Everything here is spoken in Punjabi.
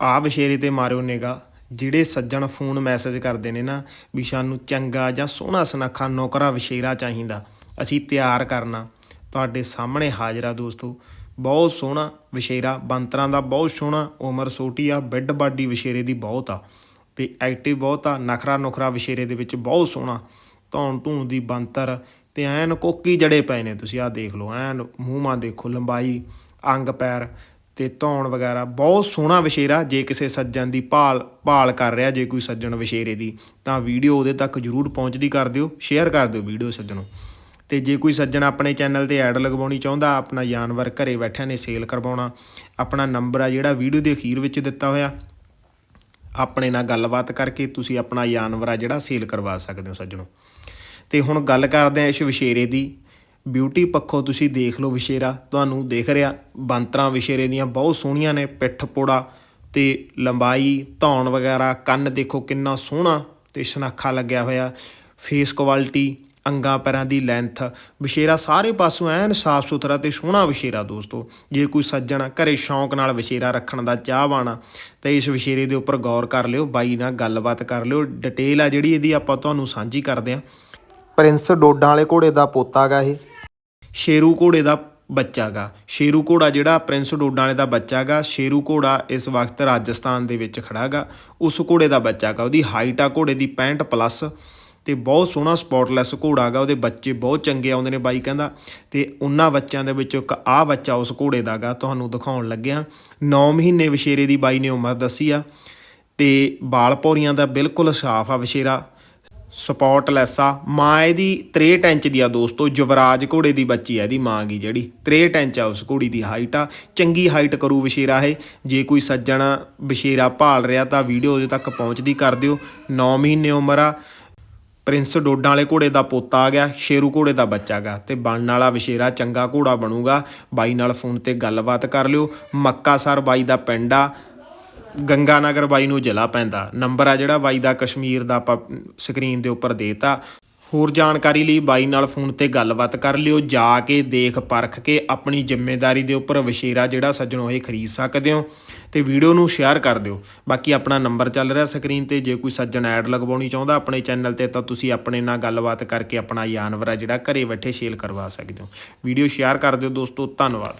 ਆ ਵਿਸ਼ੇਰੇ ਤੇ ਮਾਰਿਓ ਨਿਗਾ ਜਿਹੜੇ ਸੱਜਣ ਫੋਨ ਮੈਸੇਜ ਕਰਦੇ ਨੇ ਨਾ, ਵੀ ਸਾਨੂੰ ਚੰਗਾ ਜਾਂ ਸੋਹਣਾ ਸੁਨੱਖਾ ਨੌਕਰਾ ਵਿਸ਼ੇਰਾ ਚਾਹੀਦਾ, ਅਸੀਂ ਤਿਆਰ ਕਰਨਾ। ਤੁਹਾਡੇ ਸਾਹਮਣੇ ਹਾਜ਼ਰਾ ਦੋਸਤੋ, ਬਹੁਤ ਸੋਹਣਾ ਵਿਸ਼ੇਰਾ, ਬੰਤਰਾਂ ਦਾ ਬਹੁਤ ਸੋਹਣਾ, ਉਮਰ ਛੋਟੀ ਆ, ਬਿੱਡ ਬਾਡੀ ਵਿਸ਼ੇਰੇ ਦੀ ਬਹੁਤ ਆ। ਤੇ ਐਕਟਿਵ ਬਹੁਤ ਆ, ਨਖਰਾ ਨੁਖਰਾ ਵਿਸ਼ੇਰੇ ਦੇ ਵਿੱਚ ਬਹੁਤ ਸੋਹਣਾ। ਧੌਣ ਧੂਣ ਦੀ ਬੰਤਰ, ਤੇ ਐਨ ਕੋਕੀ ਜੜੇ ਪਏ ਨੇ ਤੁਸੀਂ, ਆਹ ਦੇਖ ਲਓ, ਐਨ ਮੂੰਹ ਮਾ ਦੇਖੋ ਲੰਬਾਈ, ਅੰਗ ਪੈਰ ਤੇ ਧੌਣ ਵਗੈਰਾ, ਬਹੁਤ ਸੋਹਣਾ ਵਿਸ਼ੇਰਾ ਜੇ ਕਿਸੇ ਸੱਜਣ ਦੀ ਭਾਲ ਭਾਲ ਕਰ ਰਿਹਾ, ਜੇ ਕੋਈ ਸੱਜਣ ਵਿਸ਼ੇਰੇ ਦੀ, ਤਾਂ ਵੀਡੀਓ ਉਹਦੇ ਤੱਕ ਜਰੂਰ ਪਹੁੰਚਦੀ ਕਰ ਦਿਓ ਸ਼ੇਅਰ ਕਰ ਦਿਓ ਵੀਡੀਓ ਸੱਜਣੋ। ਤੇ ਜੇ ਕੋਈ ਸੱਜਣ ਆਪਣੇ ਚੈਨਲ ਤੇ ਐਡ ਲਗਵਾਉਣੀ ਚਾਹੁੰਦਾ, ਆਪਣਾ ਜਾਨਵਰ ਘਰੇ ਬੈਠਿਆਂ ਨੇ ਸੇਲ ਕਰਵਾਉਣਾ, ਆਪਣਾ ਨੰਬਰ ਆ ਜਿਹੜਾ ਵੀਡੀਓ ਦੇ ਅਖੀਰ ਵਿੱਚ ਦਿੱਤਾ ਹੋਇਆ, ਆਪਣੇ ਨਾਲ ਗੱਲਬਾਤ ਕਰਕੇ ਤੁਸੀਂ ਆਪਣਾ ਜਾਨਵਰ ਆ ਜਿਹੜਾ ਸੇਲ ਕਰਵਾ ਸਕਦੇ ਹੋ ਸੱਜਣੋ। ਤੇ ਹੁਣ ਗੱਲ ਕਰਦੇ ਆ ਇਸ ਵਿਸ਼ੇਰੇ ਦੀ ਬਿਊਟੀ ਪੱਖੋਂ ਤੁਸੀਂ ਦੇਖ ਲਓ ਵਿਸ਼ੇਰਾ ਤੁਹਾਨੂੰ ਦੇਖ ਰਿਹਾ, ਬੰਤਰਾਂ ਵਿਸ਼ੇਰੇ ਦੀਆਂ ਬਹੁਤ ਸੋਹਣੀਆਂ ਨੇ, ਪਿੱਠ ਪੋੜਾ ਤੇ ਲੰਬਾਈ, ਧੌਣ ਵਗੈਰਾ, ਕੰਨ ਦੇਖੋ ਕਿੰਨਾ ਸੋਹਣਾ ਤੇ ਸ਼ਨਾਖਾ ਲੱਗਿਆ ਹੋਇਆ ਫੇਸ ਕੁਆਲਿਟੀ ਅੰਗਾਂ ਪੈਰਾਂ ਦੀ ਲੈਂਥ ਵਿਸ਼ੇਰਾ ਸਾਰੇ ਪਾਸੋਂ ਐਨ ਸਾਫ਼ ਸੁਥਰਾ ਤੇ ਸੋਹਣਾ ਵਿਸ਼ੇਰਾ ਦੋਸਤੋ, ਜੇ ਕੋਈ ਸੱਜਣ ਘਰੇ ਸ਼ੌਂਕ ਨਾਲ ਵਿਸ਼ੇਰਾ ਰੱਖਣ ਦਾ ਚਾਹਵਾਨ ਤਾਂ ਇਸ ਵਿਸ਼ੇਰੇ ਦੇ ਉੱਪਰ ਗੌਰ ਕਰ ਲਿਓ, ਬਾਈ ਨਾਲ ਗੱਲਬਾਤ ਕਰ ਲਿਓ ਡਿਟੇਲ ਆ ਜਿਹੜੀ ਇਹਦੀ ਆਪਾਂ ਤੁਹਾਨੂੰ ਸਾਂਝੀ ਕਰਦੇ ਹਾਂ ਪ੍ਰਿੰਸ ਡੋਡਾਂ ਵਾਲੇ ਘੋੜੇ ਦਾ ਪੋਤਾ ਗਾ ਇਹ। ਸ਼ੇਰੂ ਘੋੜੇ ਦਾ ਬੱਚਾ ਗਾ ਸ਼ੇਰੂ ਘੋੜਾ ਜਿਹੜਾ ਪ੍ਰਿੰਸ ਡੋਡਾਂ ਵਾਲੇ ਦਾ ਬੱਚਾ ਗਾ ਸ਼ੇਰੂ ਘੋੜਾ ਇਸ ਵਕਤ ਰਾਜਸਥਾਨ ਦੇ ਵਿੱਚ ਖੜਾ ਗਾ ਉਸ ਘੋੜੇ ਦਾ ਬੱਚਾ ਗਾ ਉਹਦੀ ਹਾਈਟ ਆ ਘੋੜੇ ਦੀ 65 ਪਲੱਸ ਤੇ ਬਹੁਤ ਸੋਹਣਾ ਸਪੌਟਲੈਸ ਘੋੜਾ ਗਾ ਉਹਦੇ ਬੱਚੇ ਬਹੁਤ ਚੰਗੇ ਆਉਂਦੇ ਨੇ ਬਾਈ ਕਹਿੰਦਾ। ਤੇ ਉਹਨਾਂ ਬੱਚਿਆਂ ਦੇ ਵਿੱਚੋਂ ਇੱਕ ਆਹ ਬੱਚਾ ਉਸ ਘੋੜੇ ਦਾ ਗਾ ਤੁਹਾਨੂੰ ਦਿਖਾਉਣ ਲੱਗਿਆ 9 ਮਹੀਨੇ ਵਿਸ਼ੇਰੇ ਦੀ ਬਾਈ ਨੇ ਉਮਰ ਦੱਸੀ ਆ। ਤੇ ਬਾਲ ਪੌਰੀਆਂ ਦਾ ਬਿਲਕੁਲ ਸਾਫ਼ ਆ ਵਿਸ਼ੇਰਾ। ਸਪੌਟਲੈਸ ਆ। ਮਾਂ ਇਹਦੀ 63 ਇੰਚ ਦੀ ਆ ਦੋਸਤੋ, ਯੁਵਰਾਜ ਘੋੜੇ ਦੀ ਬੱਚੀ ਆ ਇਹਦੀ ਮਾਂ ਗੀ ਜਿਹੜੀ। 63 ਇੰਚ ਆ ਉਸ ਘੋੜੀ ਦੀ ਹਾਈਟ ਆ। ਚੰਗੀ ਹਾਈਟ ਕਰੂ ਵਿਸ਼ੇਰਾ ਇਹ। ਜੇ ਕੋਈ ਸੱਜਣ ਵਿਸ਼ੇਰਾ ਭਾਲ ਰਿਹਾ ਤਾਂ ਵੀਡੀਓ ਉਹਦੇ ਤੱਕ ਪਹੁੰਚਦੀ ਕਰ ਦਿਓ। 9 ਮਹੀਨੇ ਉਮਰ ਆ। ਪ੍ਰਿੰਸ ਡੋਡਾਂ ਵਾਲੇ ਘੋੜੇ ਦਾ ਪੋਤਾ ਆ ਗਿਆ, ਸ਼ੇਰੂ ਘੋੜੇ ਦਾ ਬੱਚਾ ਗਾ। ਤੇ ਬਣਨ ਵਾਲਾ ਵਿਸ਼ੇਰਾ ਚੰਗਾ ਘੋੜਾ ਬਣੂਗਾ। ਬਾਈ ਨਾਲ ਫੋਨ ਤੇ ਗੱਲਬਾਤ ਕਰ ਲਿਓ। ਮੱਕਾਸਰ ਬਾਈ ਦਾ ਪਿੰਡ ਆ। ਗੰਗਾਨਗਰ ਬਾਈ ਨੂੰ ਜ਼ਿਲ੍ਹਾ ਪੈਂਦਾ। ਨੰਬਰ ਆ ਜਿਹੜਾ ਬਾਈ ਦਾ ਕਸ਼ਮੀਰ ਦਾ ਆਪਾਂ ਸਕਰੀਨ ਦੇ ਉੱਪਰ ਦੇਤਾ। ਹੋਰ ਜਾਣਕਾਰੀ ਲਈ ਬਾਈ ਨਾਲ ਫੋਨ ਤੇ ਗੱਲਬਾਤ ਕਰ ਲਿਓ। ਜਾ ਕੇ ਦੇਖ ਪਰਖ ਕੇ ਆਪਣੀ ਜ਼ਿੰਮੇਵਾਰੀ ਦੇ ਉੱਪਰ ਵਿਸ਼ੇਰਾ ਜਿਹੜਾ ਸੱਜਣੋ ਇਹ ਖਰੀਦ ਸਕਦੇ ਹੋ ਤੇ ਵੀਡੀਓ ਨੂੰ ਸ਼ੇਅਰ ਕਰ ਦਿਓ। ਬਾਕੀ ਆਪਣਾ ਨੰਬਰ ਚੱਲ ਰਿਹਾ ਸਕਰੀਨ ਤੇ। ਜੇ ਕੋਈ ਸੱਜਣ ਐਡ ਲਗਵਾਉਣੀ ਚਾਹੁੰਦਾ ਆਪਣੇ ਚੈਨਲ ਤੇ ਤਾਂ ਤੁਸੀਂ ਆਪਣੇ ਨਾਲ ਗੱਲਬਾਤ ਕਰਕੇ ਆਪਣਾ ਜਾਨਵਰ ਆ ਜਿਹੜਾ ਘਰੇ ਬੈਠੇ ਸੇਲ ਕਰਵਾ ਸਕਦੇ ਹੋ। ਵੀਡੀਓ ਸ਼ੇਅਰ ਕਰ ਦਿਓ ਦੋਸਤੋ। ਧੰਨਵਾਦ।